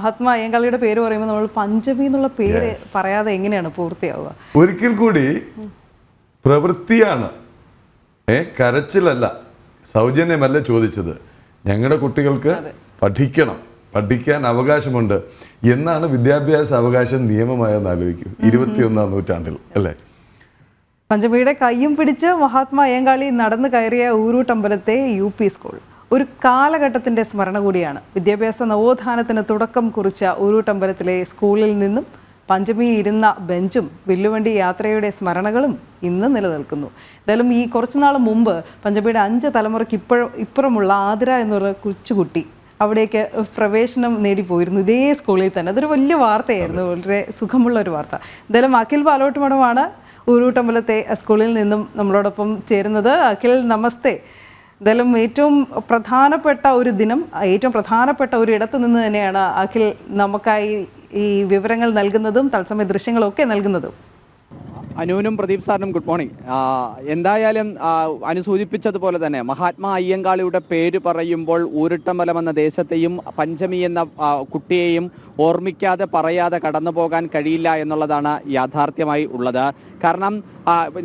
മഹാത്മാ അയ്യങ്കാളിയുടെ പേര് പറയുമ്പോൾ നമ്മൾ പഞ്ചമി എന്നുള്ള പേര് പറയാതെ എങ്ങനെയാണ് പൂർത്തിയാവുക? ഒരിക്കൽ കൂടി പ്രവൃത്തിയാണ്. ഏ കരച്ചിലല്ല സൗജന്യമല്ല ചോദിച്ചത്. ഞങ്ങളുടെ കുട്ടികൾക്ക് പഠിക്കണം പഠിക്കാൻ അവകാശമുണ്ട് എന്നാണ് വിദ്യാഭ്യാസ അവകാശ നിയമമായെന്ന് ആലോചിക്കും. ഇരുപത്തിയൊന്നാം നൂറ്റാണ്ടിൽ അല്ലേ? പഞ്ചമിയുടെ കയ്യും പിടിച്ച് മഹാത്മാ അയ്യങ്കാളി നടന്നു കയറിയ ഊരൂട്ടമ്പലത്തെ യു പി സ്കൂൾ. ഒരു കാലഘട്ടത്തിന്റെ സ്മരണ കൂടിയാണ്. വിദ്യാഭ്യാസ നവോത്ഥാനത്തിന് തുടക്കം കുറിച്ച ഊരൂട്ടമ്പലത്തിലെ സ്കൂളിൽ നിന്നും പഞ്ചമി ഇരുന്ന ബെഞ്ചും വില്ലുവണ്ടി യാത്രയുടെ സ്മരണകളും ഇന്ന് നിലനിൽക്കുന്നു. എന്തായാലും ഈ കുറച്ചുനാൾ മുമ്പ് പഞ്ചമിയുടെ അഞ്ച് തലമുറയ്ക്ക് ഇപ്പോഴും ഇപ്പുറമുള്ള ആതിര എന്നൊരു കൊച്ചുകുട്ടി അവിടേക്ക് പ്രവേശനം നേടി പോയിരുന്നു. ഇതേ സ്കൂളിൽ തന്നെ. അതൊരു വലിയ വാർത്തയായിരുന്നു. വളരെ സുഖമുള്ള ഒരു വാർത്ത. എന്തായാലും അഖിൽ പാലോട്ട് മഠമാണ് ഊരൂട്ടമ്പലത്തെ സ്കൂളിൽ നിന്നും നമ്മളോടൊപ്പം ചേരുന്നത്. അഖിൽ നമസ്തേ. എന്തായാലും ഏറ്റവും പ്രധാനപ്പെട്ട ഒരു ദിനം ഏറ്റവും പ്രധാനപ്പെട്ട ഒരു ഇടത്ത് നിന്ന് തന്നെയാണ് അഖിൽ നമുക്കായി ഈ വിവരങ്ങൾ നൽകുന്നതും തത്സമയ ദൃശ്യങ്ങളും ഒക്കെ നൽകുന്നതും. അനുവിനും പ്രദീപ് സാറിനും ഗുഡ് മോർണിംഗ്. എന്തായാലും അനുസൂചിപ്പിച്ചതുപോലെ അനു സൂചിപ്പിച്ചതുപോലെ തന്നെ മഹാത്മാ അയ്യങ്കാളിയുടെ പേര് പറയുമ്പോൾ ഊരുട്ടമ്പലം എന്ന ദേശത്തെയും പഞ്ചമി എന്ന കുട്ടിയെയും ഓർമ്മിക്കാതെ പറയാതെ കടന്നു പോകാൻ കഴിയില്ല എന്നുള്ളതാണ് യാഥാർത്ഥ്യമായി ഉള്ളത്. കാരണം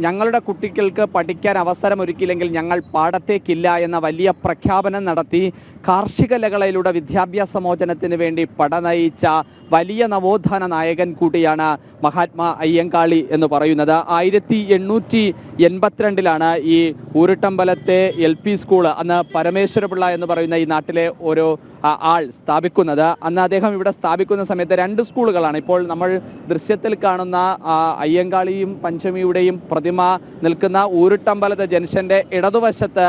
ഞങ്ങളുടെ കുട്ടികൾക്ക് പഠിക്കാൻ അവസരം ഒരുക്കിയില്ലെങ്കിൽ ഞങ്ങൾ പാടത്തേക്കില്ല എന്ന വലിയ പ്രഖ്യാപനം നടത്തി കാർഷിക ലകളയിലൂടെ വിദ്യാഭ്യാസ മോചനത്തിന് വേണ്ടി പടനയിച്ച വലിയ നവോത്ഥാന നായകൻ കൂടിയാണ് മഹാത്മാ അയ്യങ്കാളി എന്ന് പറയുന്നത്. ആയിരത്തി എണ്ണൂറ്റി എൺപത്തിരണ്ടിലാണ് ഈ ഊരുട്ടമ്പലത്തെ എൽ പി സ്കൂൾ അന്ന് പരമേശ്വരപിള്ള എന്ന് പറയുന്ന ഈ നാട്ടിലെ ഒരു ആൾ സ്ഥാപിക്കുന്നത്. അന്ന് അദ്ദേഹം ഇവിടെ സ്ഥാപിക്കുന്ന സമയത്ത് രണ്ട് സ്കൂളുകളാണ്. ഇപ്പോൾ നമ്മൾ ദൃശ്യത്തിൽ കാണുന്ന അയ്യങ്കാളിയും പഞ്ചമിയുടെയും പ്രതിമ നിൽക്കുന്ന ഊരുട്ടമ്പലത്തെ ജംഗ്ഷന്റെ ഇടതുവശത്ത്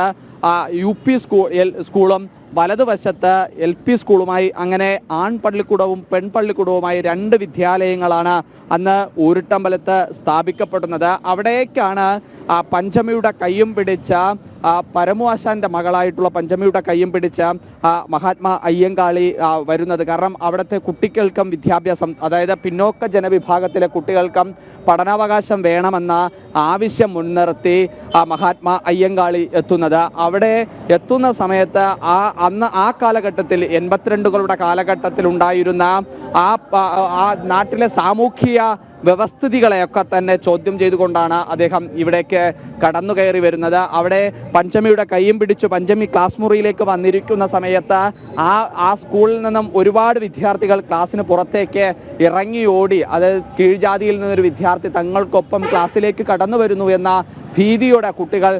യു പി സ്കൂൾ സ്കൂളും വലതുവശത്ത് എൽ പി സ്കൂളുമായി അങ്ങനെ ആൺപള്ളിക്കൂടവും പെൺപള്ളിക്കൂടവുമായി രണ്ട് വിദ്യാലയങ്ങളാണ് അന്ന് ഊരുട്ടമ്പലത്ത് സ്ഥാപിക്കപ്പെടുന്നത്. അവിടേക്കാണ് ആ പഞ്ചമിയുടെ കൈയും പിടിച്ച ആ പരമുവാശാന്റെ മകളായിട്ടുള്ള പഞ്ചമിയുടെ കയ്യും പിടിച്ച ആ മഹാത്മാ അയ്യങ്കാളി വരുന്നത്. കാരണം അവിടുത്തെ കുട്ടികൾക്കും വിദ്യാഭ്യാസം അതായത് പിന്നോക്ക ജനവിഭാഗത്തിലെ കുട്ടികൾക്കും പഠനാവകാശം വേണമെന്ന ആവശ്യം മുൻനിർത്തി ആ മഹാത്മാ അയ്യങ്കാളി എത്തുന്നത്. അവിടെ എത്തുന്ന സമയത്ത് ആ അന്ന് ആ കാലഘട്ടത്തിൽ എൺപത്തിരണ്ടുകളുടെ കാലഘട്ടത്തിൽ ഉണ്ടായിരുന്ന ആ നാട്ടിലെ സാമൂഹിക വ്യവസ്ഥിതികളെയൊക്കെ തന്നെ ചോദ്യം ചെയ്തുകൊണ്ടാണ് അദ്ദേഹം ഇവിടേക്ക് കടന്നു കയറി വരുന്നത്. അവിടെ പഞ്ചമിയുടെ കൈയും പിടിച്ചു പഞ്ചമി ക്ലാസ് മുറിയിലേക്ക് വന്നിരിക്കുന്ന സമയത്ത് ആ ആ സ്കൂളിൽ നിന്നും ഒരുപാട് വിദ്യാർത്ഥികൾ ക്ലാസ്സിന് പുറത്തേക്ക് ഇറങ്ങി ഓടി അത് കീഴ്ജാതിയിൽ നിന്നൊരു വിദ്യാർത്ഥി തങ്ങൾക്കൊപ്പം ക്ലാസ്സിലേക്ക് കടന്നു വരുന്നു എന്ന ഭീതിയോടെ കുട്ടികൾ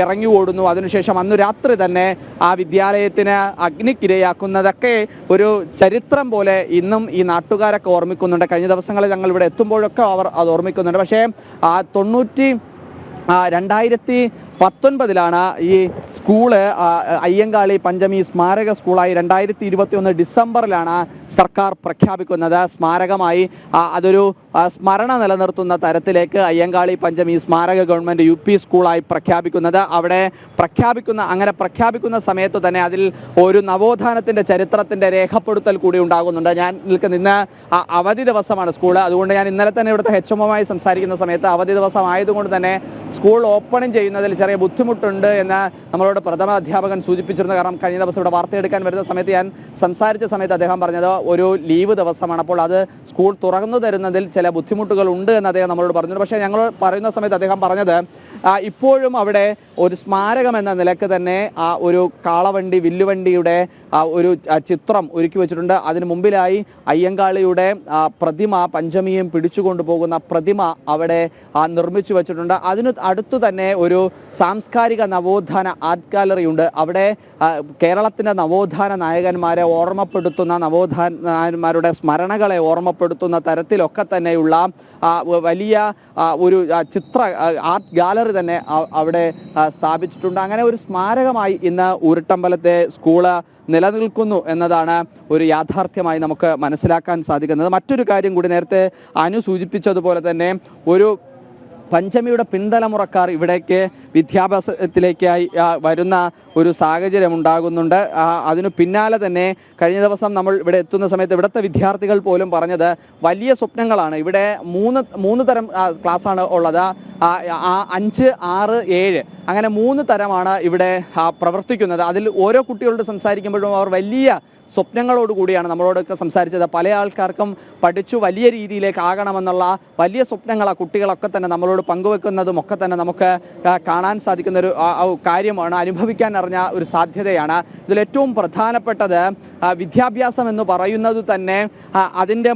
ഇറങ്ങി ഓടുന്നു. അതിനുശേഷം അന്ന് രാത്രി തന്നെ ആ വിദ്യാലയത്തിന് അഗ്നിക്കിരയാക്കുന്നതൊക്കെ ഒരു ചരിത്രം പോലെ ഇന്നും ഈ നാട്ടുകാരൊക്കെ ഓർമ്മിക്കുന്നുണ്ട്. കഴിഞ്ഞ ദിവസങ്ങളിൽ ഞങ്ങൾ ഇവിടെ എത്തുമ്പോഴൊക്കെ അവർ അത് ഓർമ്മിക്കുന്നുണ്ട്. പക്ഷേ ആ തൊണ്ണൂറ്റി രണ്ടായിരത്തി പത്തൊൻപതിലാണ് ഈ സ്കൂൾ അയ്യങ്കാളി പഞ്ചമി സ്മാരക സ്കൂളായി രണ്ടായിരത്തി ഇരുപത്തി ഒന്ന് ഡിസംബറിലാണ് സർക്കാർ പ്രഖ്യാപിക്കുന്നത്. സ്മാരകമായി അതൊരു സ്മരണ നിലനിർത്തുന്ന തരത്തിലേക്ക് അയ്യങ്കാളി പഞ്ചമി സ്മാരക ഗവൺമെന്റ് യു പി സ്കൂളായി പ്രഖ്യാപിക്കുന്നത്. അവിടെ പ്രഖ്യാപിക്കുന്ന അങ്ങനെ പ്രഖ്യാപിക്കുന്ന സമയത്ത് തന്നെ അതിൽ ഒരു നവോത്ഥാനത്തിന്റെ ചരിത്രത്തിന്റെ രേഖപ്പെടുത്തൽ കൂടി ഉണ്ടാകുന്നുണ്ട്. ഞാൻ നിൽക്കുന്ന ഇന്ന് അവധി ദിവസമാണ് സ്കൂൾ അതുകൊണ്ട് ഞാൻ ഇന്നലെ തന്നെ ഇവിടുത്തെ എച്ച് എമ്മുമായി സംസാരിക്കുന്ന സമയത്ത് അവധി ദിവസം ആയതുകൊണ്ട് തന്നെ സ്കൂൾ ഓപ്പണിംഗ് ചെയ്യുന്നതിൽ ചെറിയ ബുദ്ധിമുട്ടുണ്ട് എന്ന് നമ്മളോട് പ്രഥമ അധ്യാപകൻ സൂചിപ്പിച്ചിരുന്നു. കാരണം കഴിഞ്ഞ ദിവസം ഇവിടെ വാർത്തയെടുക്കാൻ വരുന്ന സമയത്ത് ഞാൻ സംസാരിച്ച സമയത്ത് അദ്ദേഹം പറഞ്ഞത് ഒരു ലീവ് ദിവസമാണ്. അപ്പോൾ അത് സ്കൂൾ തുറന്നു തരുന്നതിൽ ചില ബുദ്ധിമുട്ടുകൾ ഉണ്ട് എന്ന് അദ്ദേഹം നമ്മളോട് പറഞ്ഞു പക്ഷേ ഞങ്ങൾ പറയുന്ന സമയത്ത് അദ്ദേഹം പറഞ്ഞത് ഇപ്പോഴും അവിടെ ഒരു സ്മാരകം എന്ന നിലയ്ക്ക് തന്നെ ആ ഒരു കാളവണ്ടി വില്ലുവണ്ടിയുടെ ഒരു ചിത്രം ഒരുക്കി വെച്ചിട്ടുണ്ട്. അതിന് മുമ്പിലായി അയ്യങ്കാളിയുടെ പ്രതിമ പഞ്ചമിയും പിടിച്ചുകൊണ്ടു പോകുന്ന പ്രതിമ അവിടെ നിർമ്മിച്ചു വെച്ചിട്ടുണ്ട്. അതിന് അടുത്തു തന്നെ ഒരു സാംസ്കാരിക നവോത്ഥാന ആർട്ട് ഗാലറി ഉണ്ട്. അവിടെ കേരളത്തിന്റെ നവോത്ഥാന നായകന്മാരെ ഓർമ്മപ്പെടുത്തുന്ന നവോത്ഥാനന്മാരുടെ സ്മരണകളെ ഓർമ്മപ്പെടുത്തുന്ന തരത്തിലൊക്കെ തന്നെയുള്ള വലിയ ഒരു ചിത്ര ആർട്ട് ഗാലറി തന്നെ അവിടെ സ്ഥാപിച്ചിട്ടുണ്ട്. അങ്ങനെ ഒരു സ്മാരകമായി ഇന്ന് ഊരട്ടമ്പലത്തെ സ്കൂൾ നിലനിൽക്കുന്നു എന്നതാണ് ഒരു യാഥാർത്ഥ്യമായി നമുക്ക് മനസ്സിലാക്കാൻ സാധിക്കുന്നത്. മറ്റൊരു കാര്യം കൂടി നേരത്തെ അനു സൂചിപ്പിച്ചതുപോലെ തന്നെ ഒരു പഞ്ചമിയുടെ പിന്തലമുറക്കാർ ഇവിടേക്ക് വിദ്യാഭ്യാസത്തിലേക്കായി വരുന്ന ഒരു സാഹചര്യം ഉണ്ടാകുന്നുണ്ട്. അതിനു പിന്നാലെ തന്നെ കഴിഞ്ഞ ദിവസം നമ്മൾ ഇവിടെ എത്തുന്ന സമയത്ത് ഇവിടുത്തെ വിദ്യാർത്ഥികൾ പോലും പറഞ്ഞത് വലിയ സ്വപ്നങ്ങളാണ്. ഇവിടെ മൂന്ന് മൂന്ന് തരം ക്ലാസ്സാണ് ഉള്ളത്. അഞ്ച് ആറ് ഏഴ്. അങ്ങനെ മൂന്ന് തരമാണ് ഇവിടെ പ്രവർത്തിക്കുന്നത്. അതിൽ ഓരോ കുട്ടികളോട് സംസാരിക്കുമ്പോഴും അവർ വലിയ സ്വപ്നങ്ങളോടുകൂടിയാണ് നമ്മളോടൊക്കെ സംസാരിച്ചത്. പല ആൾക്കാർക്കും പഠിച്ചു വലിയ രീതിയിലേക്ക് ആകണമെന്നുള്ള വലിയ സ്വപ്നങ്ങൾ ആ കുട്ടികളൊക്കെ തന്നെ നമ്മളോട് പങ്കുവെക്കുന്നതും ഒക്കെ തന്നെ നമുക്ക് കാണാൻ സാധിക്കുന്ന ഒരു കാര്യമാണ് അനുഭവിക്കാൻ അറിഞ്ഞ ഒരു സാധ്യതയാണ്. ഇതിൽ ഏറ്റവും പ്രധാനപ്പെട്ടത് വിദ്യാഭ്യാസം എന്ന് പറയുന്നത് തന്നെ അതിന്റെ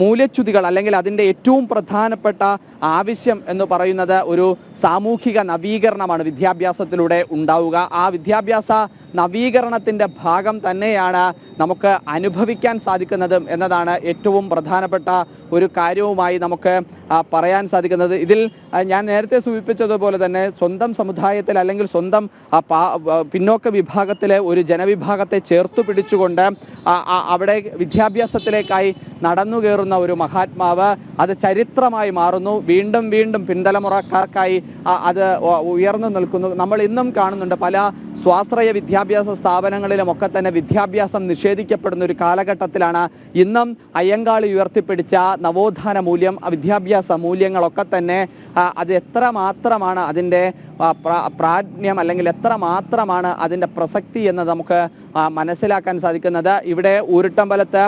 മൂല്യച്യുതികൾ അല്ലെങ്കിൽ അതിന്റെ ഏറ്റവും പ്രധാനപ്പെട്ട ആവശ്യം എന്ന് പറയുന്നത് ഒരു സാമൂഹിക നവീകരണമാണ് വിദ്യാഭ്യാസത്തിലൂടെ ഉണ്ടാവുക. ആ വിദ്യാഭ്യാസ നവീകരണത്തിന്റെ ഭാഗം തന്നെയാണ് നമുക്ക് അനുഭവിക്കാൻ സാധിക്കുന്നതും എന്നതാണ് ഏറ്റവും പ്രധാനപ്പെട്ട ഒരു കാര്യവുമായി നമുക്ക് പറയാൻ സാധിക്കുന്നത്. ഇതിൽ ഞാൻ നേരത്തെ സൂചിപ്പിച്ചതുപോലെ തന്നെ സ്വന്തം സമുദായത്തിൽ അല്ലെങ്കിൽ സ്വന്തം പിന്നോക്ക വിഭാഗത്തിലെ ഒരു ജനവിഭാഗത്തെ ചേർത്തു പിടിച്ചുകൊണ്ട് അവിടെ വിദ്യാഭ്യാസത്തിലേക്കായി നടന്നു കയറുന്ന ഒരു മഹാത്മാവ് അത് ചരിത്രമായി മാറുന്നു. വീണ്ടും വീണ്ടും പിന്തലമുറക്കാർക്കായി അത് ഉയർന്നു നിൽക്കുന്നു. നമ്മൾ ഇന്നും കാണുന്നുണ്ട് പല സ്വാശ്രയ വിദ്യാഭ്യാസ സ്ഥാപനങ്ങളിലുമൊക്കെ തന്നെ വിദ്യാഭ്യാസം നിഷേധിക്കപ്പെടുന്ന ഒരു കാലഘട്ടത്തിലാണ് ഇന്നും അയ്യങ്കാളി ഉയർത്തിപ്പിടിച്ച നവോത്ഥാന മൂല്യം വിദ്യാഭ്യാസ മൂല്യങ്ങളൊക്കെ തന്നെ അത് എത്ര മാത്രമാണ് അതിന്റെ പ്രാജ്ഞം അല്ലെങ്കിൽ എത്ര മാത്രമാണ് അതിന്റെ പ്രസക്തി എന്ന് നമുക്ക് മനസ്സിലാക്കാൻ സാധിക്കുന്നത്. ഇവിടെ ഊരുട്ടമ്പലത്ത്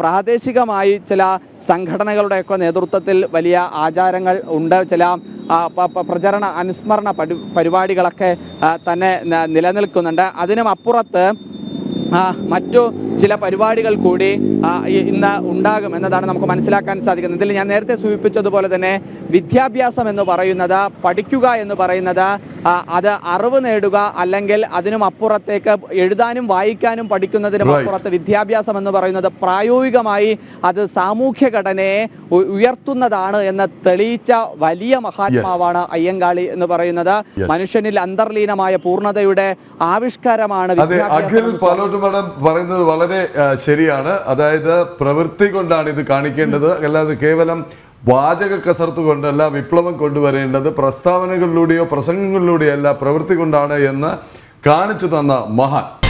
പ്രാദേശികമായി ചില സംഘടനകളുടെയൊക്കെ നേതൃത്വത്തിൽ വലിയ ആചാരങ്ങൾ ഉണ്ട്. ചില പ്രചരണ അനുസ്മരണ പരി പരിപാടികളൊക്കെ തന്നെ നിലനിൽക്കുന്നുണ്ട്. അതിനും അപ്പുറത്ത് മറ്റു ചില പരിപാടികൾ കൂടി ഇന്ന് ഉണ്ടാകും എന്നതാണ് നമുക്ക് മനസ്സിലാക്കാൻ സാധിക്കുന്നത്. ഇതിൽ ഞാൻ നേരത്തെ സൂചിപ്പിച്ചതുപോലെ തന്നെ വിദ്യാഭ്യാസം എന്ന് പറയുന്നത് പഠിക്കുക എന്ന് പറയുന്നത് അത് അറിവ് നേടുക അല്ലെങ്കിൽ അതിനും അപ്പുറത്തേക്ക് എഴുതാനും വായിക്കാനും പഠിക്കുന്നതിനും. അപ്പുറത്ത് വിദ്യാഭ്യാസം എന്ന് പറയുന്നത് പ്രായോഗികമായി അത് സാമൂഹ്യ ഘടനയെ ഉയർത്തുന്നതാണ് എന്ന് തെളിയിച്ച വലിയ മഹാത്മാവാണ് അയ്യങ്കാളി എന്ന് പറയുന്നത്. മനുഷ്യനിൽ അന്തർലീനമായ പൂർണതയുടെ ആവിഷ്കാരമാണ് വിദ്യാഭ്യാസം അഖിൽ പാലോട്ട് മേഡം പറയുന്നത് വളരെ ആ, ശരിയാണ്. അതായത് പ്രവൃത്തി കൊണ്ടാണ് ഇത് കാണിക്കേണ്ടത്. അല്ലാതെ കേവലം വാചക കസർത്ത് കൊണ്ടല്ല വിപ്ലവം കൊണ്ടുവരേണ്ടത് പ്രസ്താവനകളിലൂടെയോ പ്രസംഗങ്ങളിലൂടെയോ അല്ല പ്രവൃത്തി കൊണ്ടാണ് എന്ന് കാണിച്ചു തന്ന മഹാൻ.